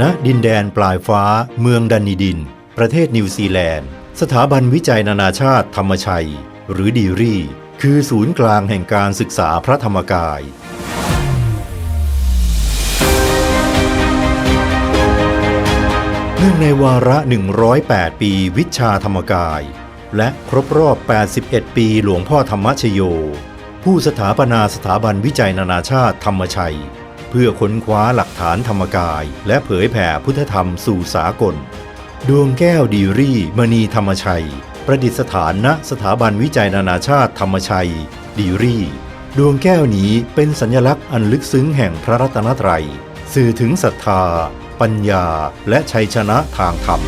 ณดินแดนปลายฟ้า เมืองดันนีดิน ประเทศนิวซีแลนด์ สถาบันวิจัยนานาชาติธรรมชัย หรือดีรี่ คือศูนย์กลางแห่งการศึกษาพระธรรมกาย เนื่องในวาระ 108 ปีวิชาธรรมกาย และครบรอบ 81 ปีหลวงพ่อธรรมชโย ผู้สถาปนาสถาบันวิจัยนานาชาติธรรมชัย เพื่อค้นคว้าหลักฐานธรรมกาย และเผยแผ่พุทธธรรมสู่สากล ดวงแก้วดีรี่มณีธรรมชัย ประดิษฐานณสถาบันวิจัยนานาชาติธรรมชัย ดีรี่ ดวงแก้วนี้เป็นสัญลักษณ์อันลึกซึ้งแห่งพระรัตนตรัย สื่อถึงศรัทธา ปัญญา และชัยชนะทางธรรม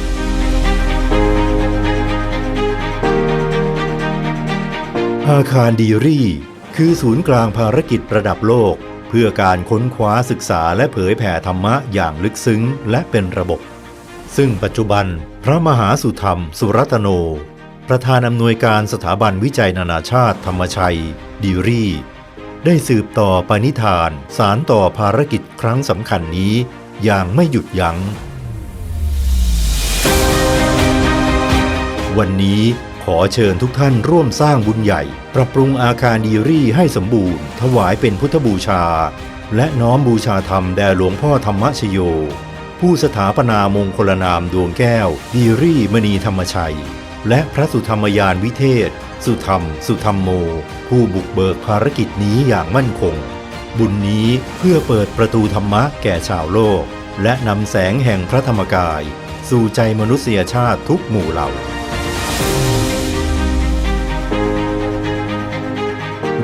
อาคารดีรี่ คือศูนย์กลางภารกิจระดับโลก เพื่อการค้นคว้าศึกษาและเผยแผ่ธรรมะอย่างลึกซึ้งและเป็นระบบ ซึ่งปัจจุบันพระมหาสุธรรม สุรัตโน ประธานอำนวยการสถาบันวิจัยนานาชาติธรรมชัย ดีรีได้สืบต่อปณิธาน สารต่อภารกิจครั้งสำคัญนี้อย่างไม่หยุดยัง้ง วันนี้ ขอเชิญทุกท่านร่วมสร้างบุญใหญ่ ปรับปรุงอาคารดีรี่ให้สมบูรณ์ ถวายเป็นพุทธบูชา และน้อมบูชาธรรมแด่หลวงพ่อธรรมชโย ผู้สถาปนามงคลนามดวงแก้ว ดีรี่มณีธรรมชัย และพระสุธรรมยานวิเทศ สุธรรม สุธรรมโม ผู้บุกเบิกภารกิจนี้อย่างมั่นคง บุญนี้เพื่อเปิดประตูธรรมะแก่ชาวโลก และนำแสงแห่งพระธรรมกาย สู่ใจมนุษยชาติทุกหมู่เหล่า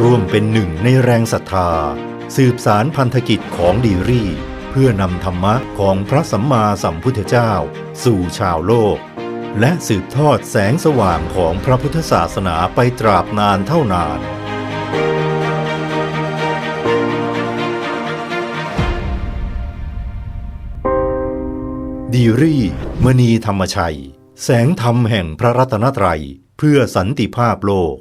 ร่วมเป็นหนึ่งในแรงศรัทธา สืบสารพันธกิจของดีรี่ เพื่อนำธรรมะของพระสัมมาสัมพุทธเจ้า สู่ชาวโลก และสืบทอดแสงสว่างของพระพุทธศาสนาไปตราบนานเท่านานดีรี่ มณีธรรมชัย แสงธรรมแห่งพระรัตนตรัย เพื่อสันติภาพโลก